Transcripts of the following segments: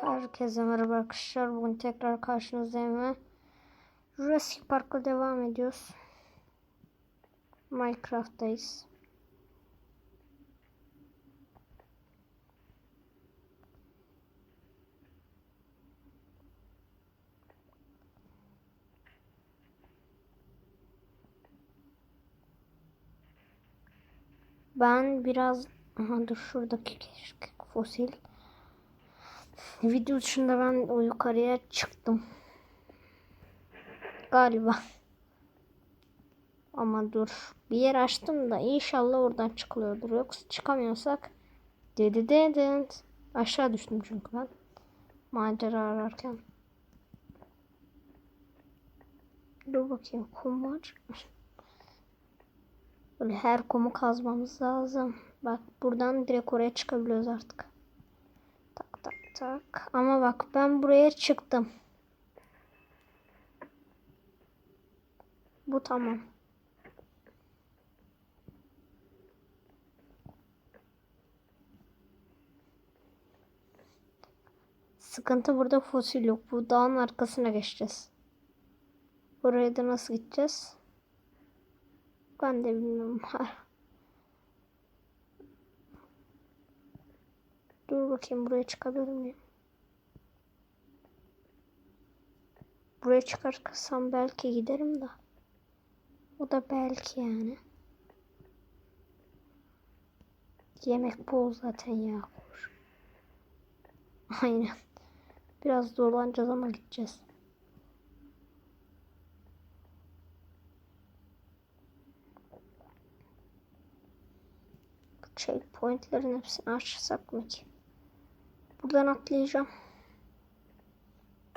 Herkese merhaba arkadaşlar. Bugün tekrar karşınızdayım ve Jurassic Park'a devam ediyoruz. Minecraft'tayız. Ben biraz aha dur şuradaki fosil. Video dışında ben o yukarıya çıktım. Galiba. Ama dur. Bir yer açtım da inşallah oradan çıkılıyordur. Yoksa çıkamıyorsak dedi dedi. Aşağı düştüm çünkü ben. Macera ararken. Dur bakayım kum var. Böyle her kumu kazmamız lazım. Bak buradan direkt oraya çıkabiliyoruz artık. Tak. Ama bak ben buraya çıktım. Bu tamam. Sıkıntı burada fosil yok. Bu dağın arkasına geçeceğiz. Buraya da nasıl gideceğiz? Ben de bilmiyorum. Dur bakayım buraya çıkabilir miyim? Buraya çıkarsam belki giderim de. O da belki yani. Yemek bol zaten ya. Aynen. Biraz dolanacağız ama gideceğiz. checkpointlerin hepsini açsak mı ki? Buradan atlayacağım.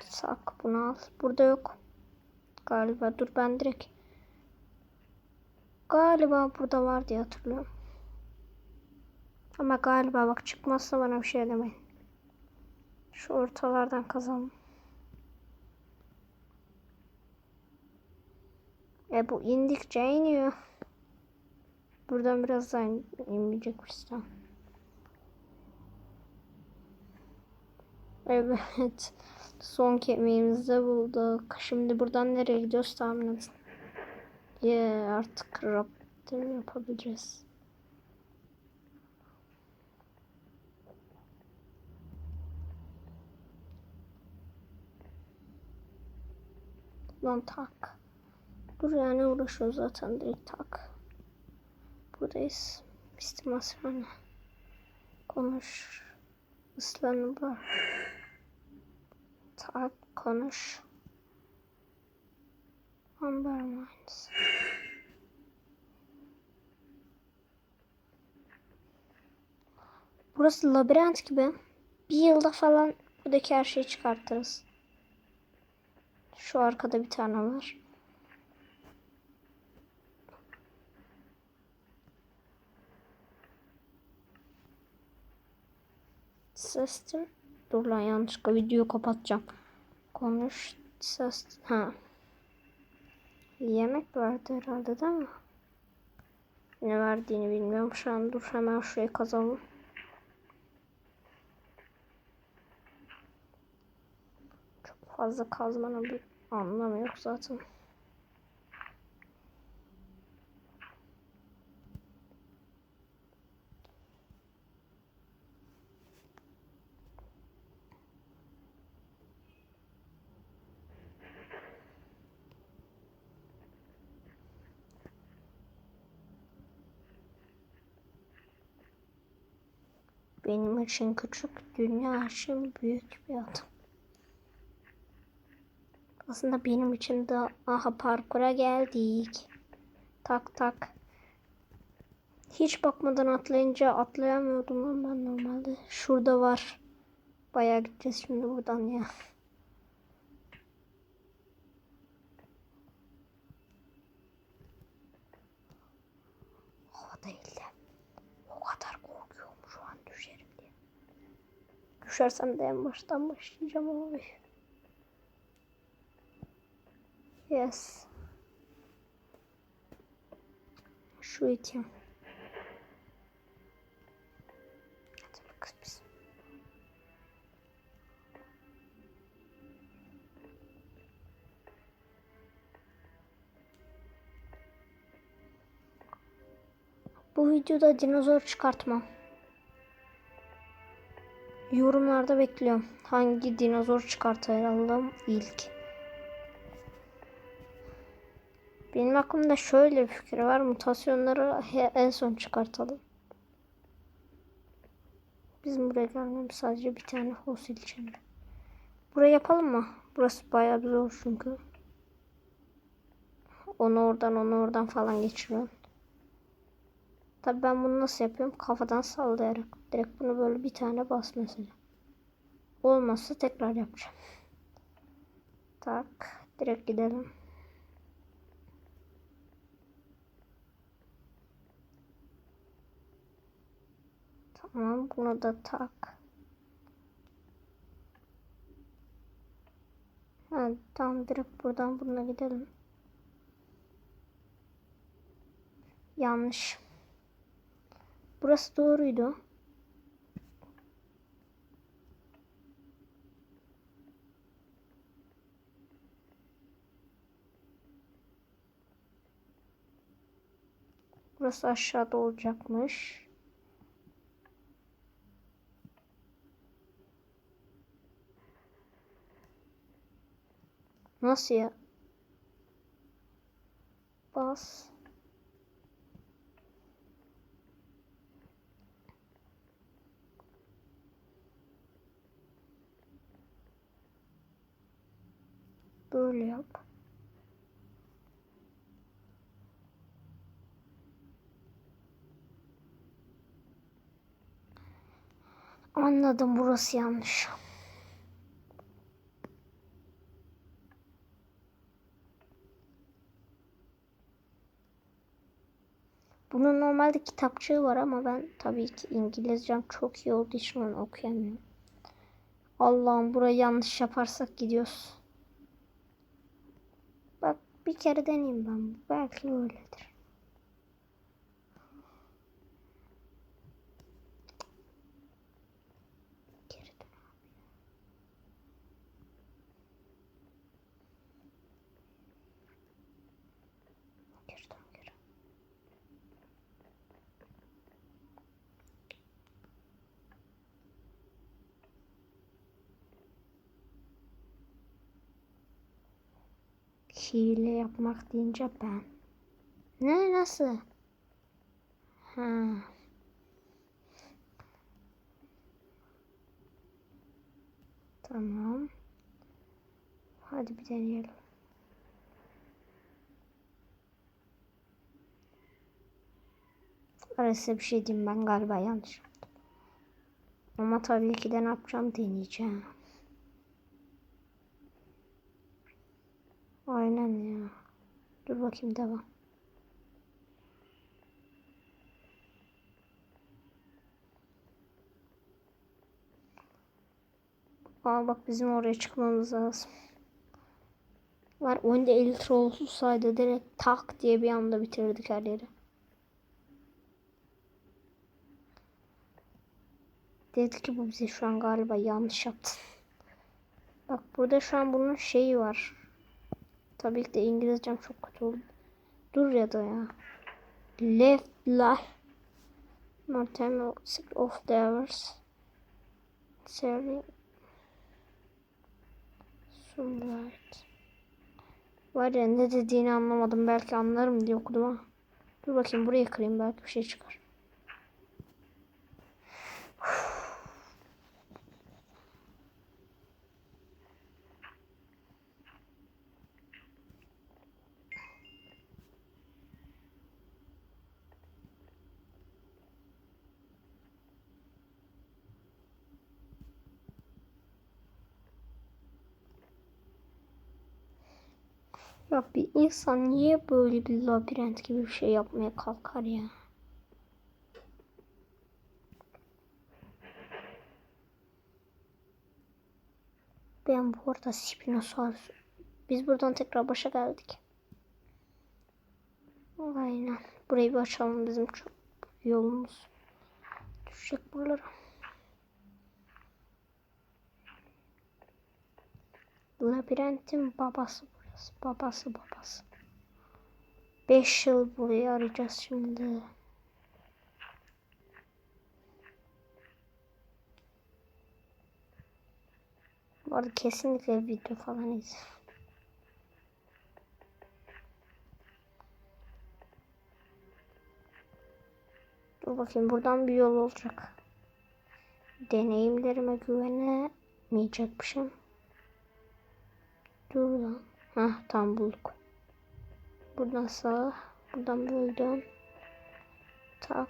Sak bunu al. Burada yok. Galiba dur ben direkt. Galiba burada var diye hatırlıyorum. Ama galiba bak çıkmazsa bana bir şey demeyin. Şu ortalardan kazalım. E bu indikçe iniyor. Buradan biraz daha inmeyecek misin? Evet. Son kemiğimizi de bulduk. Şimdi buradan nereye gidiyoruz tahmin edin. Yeah, artık raptor yapabileceğiz. Lan tak. Dur yani uğraşıyoruz zaten direkt tak. Buradayız. İstimasyon. Konuş. Islanma. Tak konuş. Amber Mines. Burası labirent gibi. Bir yılda falan buradaki her şeyi çıkartırız. Şu arkada bir tane var. Sister. Dur lan yanlışlıkla videoyu kapatacağım. Konuş. Ses. Ha. Yemek vardı herhalde değil mi? Ne verdiğini bilmiyorum şu an. Dur hemen şurayı kazalım. Çok fazla kazmanın bir anlamı yok zaten. Benim için küçük, dünya için büyük bir adım. Aslında benim için de aha parkura geldik. Tak tak. Hiç bakmadan atlayınca atlayamıyordum lan ben normalde. Şurada var. Bayağı gideceğiz şimdi buradan ya. düşersem de en baştan başlayacağım abi. Yes. Şu iteyim. Bu videoda dinozor çıkartmam. Yorumlarda bekliyorum. Hangi dinozor çıkartalım ilk. Benim aklımda şöyle bir fikir var. Mutasyonları en son çıkartalım. Bizim buraya gelmemiz sadece bir tane fosil için. Burayı yapalım mı? Burası bayağı bir zor çünkü. Onu oradan onu oradan falan geçiriyorum. Tabii ben bunu nasıl yapıyorum? Kafadan sallayarak. Direkt bunu böyle bir tane bas mesela. Olmazsa tekrar yapacağım. Tak. Direkt gidelim. Tamam bunu da tak. Ha, tamam direkt buradan buna gidelim. Yanlış. Burası doğruydu. Burası aşağıda olacakmış. Nasıl ya? Bas. Böyle yap. Anladım burası yanlış. Bunun normalde kitapçığı var ama ben tabii ki İngilizcem çok iyi olduğu için onu okuyamıyorum. Allah'ım burayı yanlış yaparsak gidiyoruz. Bak bir kere deneyeyim ben. Belki öyledir. Hile yapmak deyince ben. Ne nasıl? Ha. Tamam. Hadi bir deneyelim. Arası bir şey diyeyim ben galiba yanlış yaptım. Ama tabii ki de ne yapacağım deneyeceğim. Aynen ya. Dur bakayım devam. Aa bak bizim oraya çıkmamız lazım. Var oyunda 50 litre olsaydı direkt tak diye bir anda bitirdik her yeri. Dedi ki bu bize şu an galiba yanlış yaptı. Bak burada şu an bunun şeyi var. Tabii ki de İngilizcem çok kötü oldu. Dur ya da ya. Left left. Mathematics of theirs. Serving. Sunlight. Var ya ne dediğini anlamadım. Belki anlarım diye okudum ama. Dur bakayım burayı kırayım belki bir şey çıkar. Ya bir insan niye böyle bir labirent gibi bir şey yapmaya kalkar ya? Ben bu arada Spinosaurus. Biz buradan tekrar başa geldik. Aynen. Burayı bir açalım bizim çok yolumuz. Düşecek buralara. Labirentin babası burası. Babası babası. 5 yıl burayı arayacağız şimdi. Bu arada kesinlikle video falan izle. Dur bakayım buradan bir yol olacak. Deneyimlerime güvenemeyecekmişim. Dur lan. Heh tam bulduk. Buradan sağ. Buradan dön. Tak.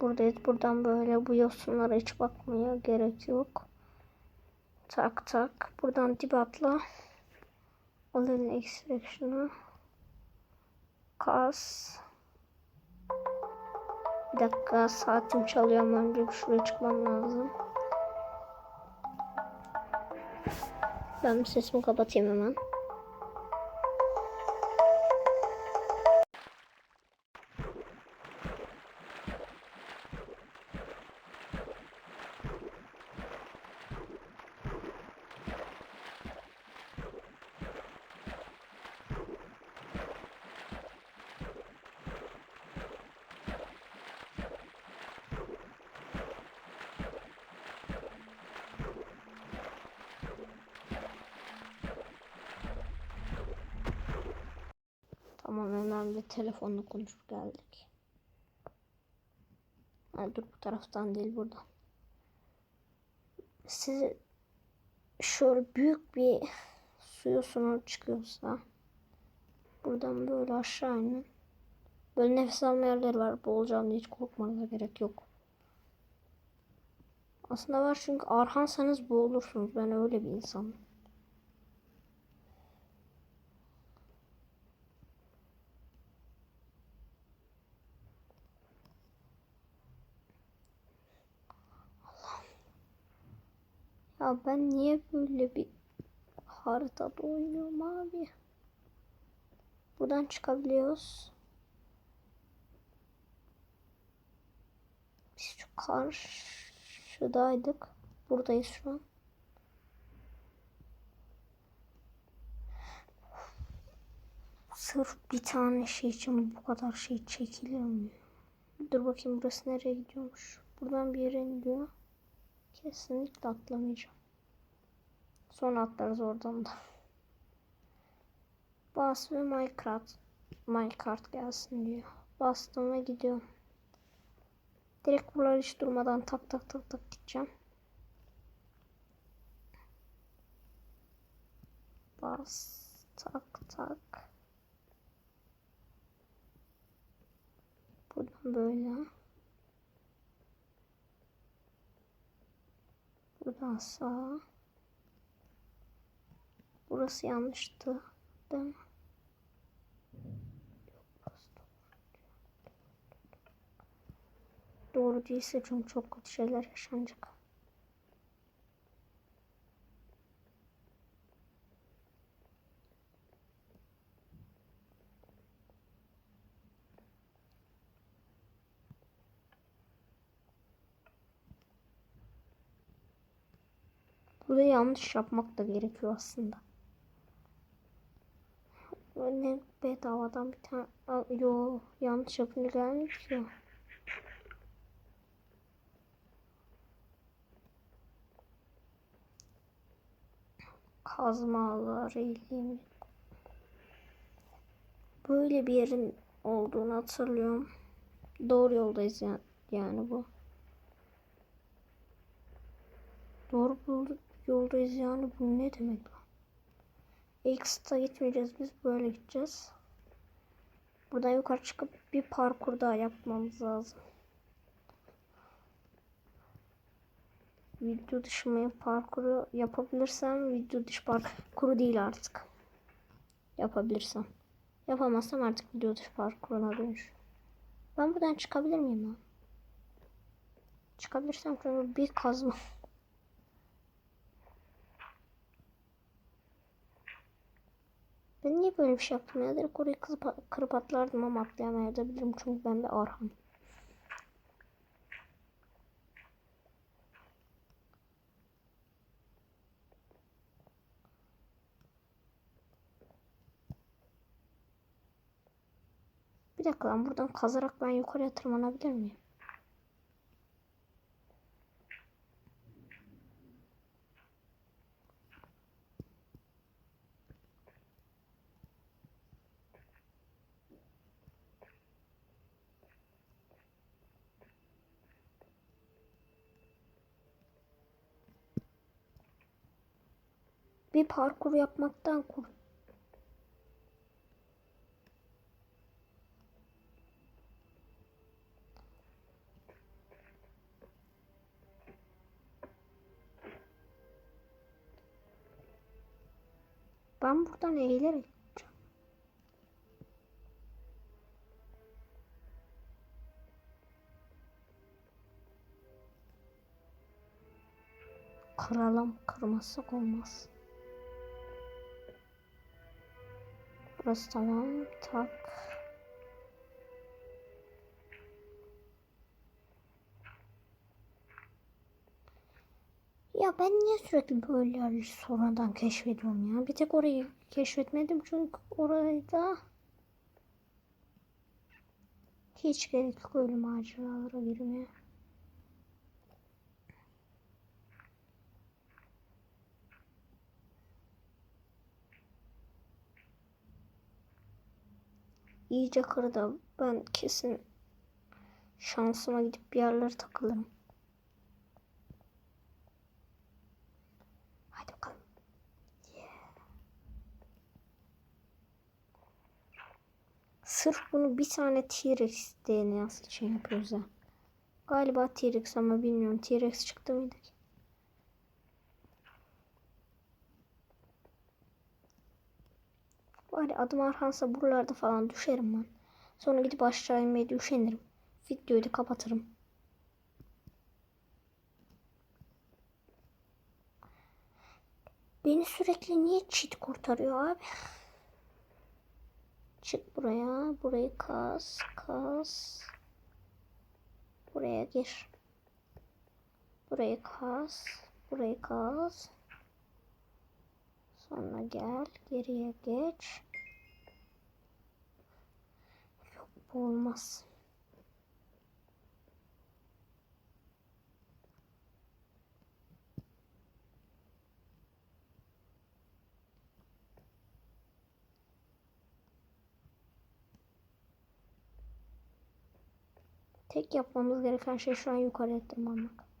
Buradayız. Buradan böyle bu yosunlara hiç bakmaya gerek yok. Tak tak. Buradan dip atla. Alın extraction'ı. Kas. Bir dakika saatim çalıyor ama önce şuraya çıkmam lazım. Ben sesimi kapatayım hemen. Tamam bir telefonla konuşup geldik. Ha, dur bu taraftan değil buradan. Size şöyle büyük bir su yosunu çıkıyorsa buradan böyle aşağı inin. Böyle nefes alma yerleri var. Boğulacağım diye hiç korkmanıza gerek yok. Aslında var çünkü arhansanız boğulursunuz. Ben öyle bir insanım. Ya ben niye böyle bir haritada oynuyorum abi? Buradan çıkabiliyoruz. Biz şu karşıdaydık. Buradayız şu an. Sırf bir tane şey için bu kadar şey çekilir mi? Dur bakayım burası nereye gidiyormuş. Buradan bir yere gidiyor. Kesinlikle atlamayacağım. Sonra atlarız oradan da. Bas ve Minecraft. Minecraft gelsin diyor. Bastım ve gidiyorum. Direkt buralar hiç durmadan tak tak tak tak gideceğim. Bas. Tak tak. Buradan böyle. Buradan sağa. Burası yanlıştı. Değil mi? Doğru değilse çünkü çok kötü şeyler yaşanacak. Burada yanlış yapmak da gerekiyor aslında. Ne bedavadan bir tane yo yanlış yapınca gelmiş ya. Kazmalar ilgili. Böyle bir yerin olduğunu hatırlıyorum. Doğru yoldayız yani, yani bu. Doğru bulduk yoldayız yani bu ne demek lan? X'ta gitmeyeceğiz biz böyle gideceğiz. Buradan yukarı çıkıp bir parkur daha yapmamız lazım. Video dışı parkuru yapabilirsem video dışı parkuru değil artık. Yapabilirsem. Yapamazsam artık video dışı parkuruna dönüş. Ben buradan çıkabilir miyim lan? Çıkabilirsem bir kazma. Ben niye böyle bir şey yaptım ya? Direkt orayı kırıp, kırıp atlardım ama atlayamayabilirim çünkü ben bir Arhan. Bir dakika lan buradan kazarak ben yukarıya tırmanabilir miyim? Bir parkur yapmaktan kurt Ben buradan eğilerek gideceğim. Kıralım. Kırmazsak olmaz. Burası tamam. Tak. Ya ben niye sürekli böyle yerleri sonradan keşfediyorum ya? Bir tek orayı keşfetmedim çünkü orayı da hiç gerek yok öyle maceralara girmeye. İyice kırdı. Ben kesin şansıma gidip bir yerlere takılırım. Hadi bakalım. Sırf bunu bir tane T-Rex DNA'sı için yapıyoruz ha. Galiba T-Rex ama bilmiyorum. T-Rex çıktı mıydı ki? Bari adım Arhansa buralarda falan düşerim ben. Sonra gidip aşağı inmeye üşenirim. Videoyu da kapatırım. Beni sürekli niye cheat kurtarıyor abi? Çık buraya. Burayı kaz. Kaz. Buraya gir. Burayı kaz. Burayı kaz. Sonra gel. Geriye geç. Yok bu olmaz. Tek yapmamız gereken şey şu an yukarıya tırmanmak.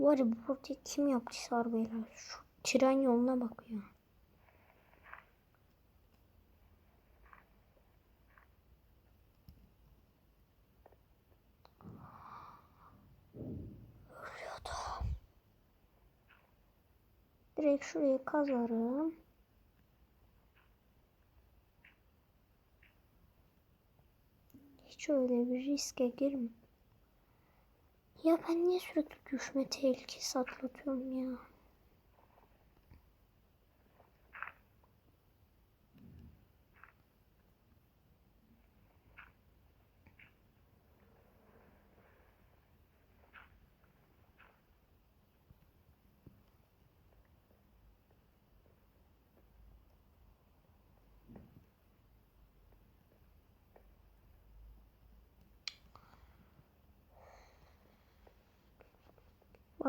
Var ya bu portayı kim yaptıysa arabayla şu tren yoluna bak ya. Ölüyordum. Direkt şurayı kazarım. Hiç öyle bir riske girme. Ya ben niye sürekli düşme tehlikesi atlatıyorum ya?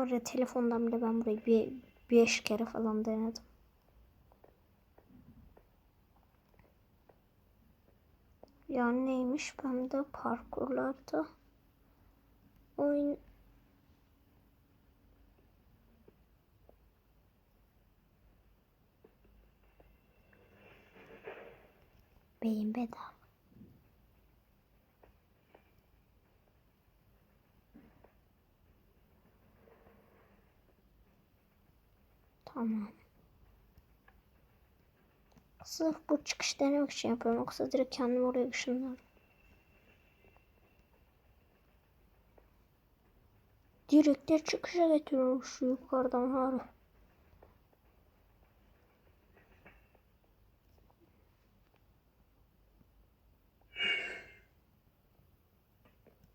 Var ya telefondan bile ben burayı bir beş kere falan denedim. Yani neymiş ben de parkurlarda oyun beyin bedava. Tamam. Sırf bu çıkış denemek için yapıyorum. Yoksa direkt kendimi oraya ışınlarım. Direktler çıkışa getiriyorum şu yukarıdan harbi.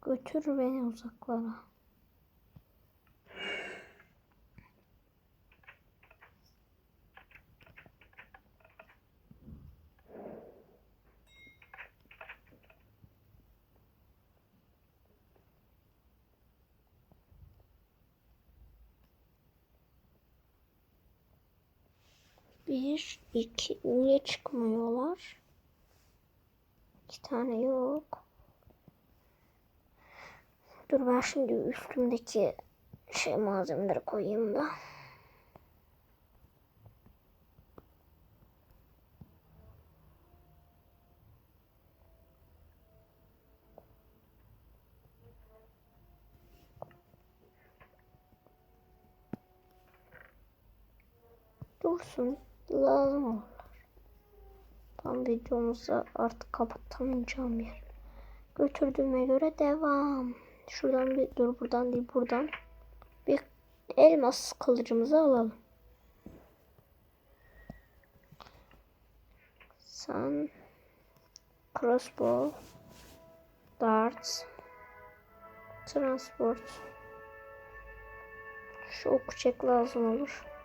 Götür beni uzaklara. Bir, iki, niye çıkmıyorlar? İki tane yok. Dur ben şimdi üstümdeki şey malzemeleri koyayım da. Dursun. Lazım olur. Tam videomuzu artık kapatamayacağım yer. Götürdüğüme göre devam. Şuradan bir dur buradan değil buradan. Bir elmas kılıcımızı alalım. Sen crossbow darts transport şu ok çek lazım olur.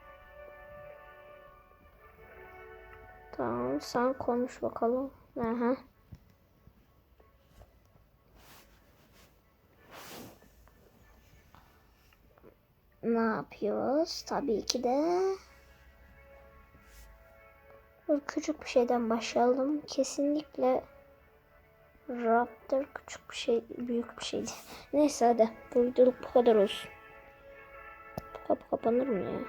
Tamam sen konuş bakalım. Aha. Ne yapıyoruz? Tabii ki de küçük bir şeyden başlayalım. Kesinlikle Raptor küçük bir şey, büyük bir şeydi. Neyse hadi. Bu videoluk bu kadar olsun. Bu kapı kapanır mı ya?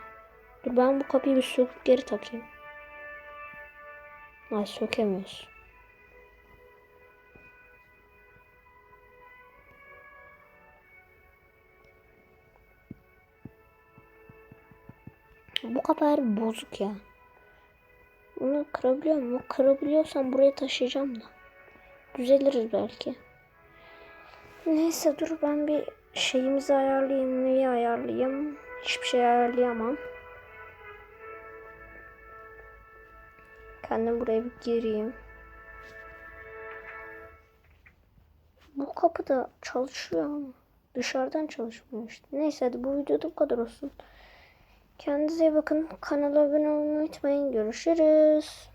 Dur ben bu kapıyı bir söküp geri takayım. Ay sökemiyoruz. Bu harbi bozuk ya. Bunu kırabiliyor mu? Kırabiliyorsam buraya taşıyacağım da. Düzeliriz belki. Neyse dur ben bir şeyimizi ayarlayayım. Neyi ayarlayayım? Hiçbir şey ayarlayamam. Kendim buraya bir gireyim. Bu kapı da çalışıyor ama dışarıdan çalışmıyor işte. Neyse hadi bu videoda bu kadar olsun. Kendinize iyi bakın. Kanala abone olmayı unutmayın. Görüşürüz.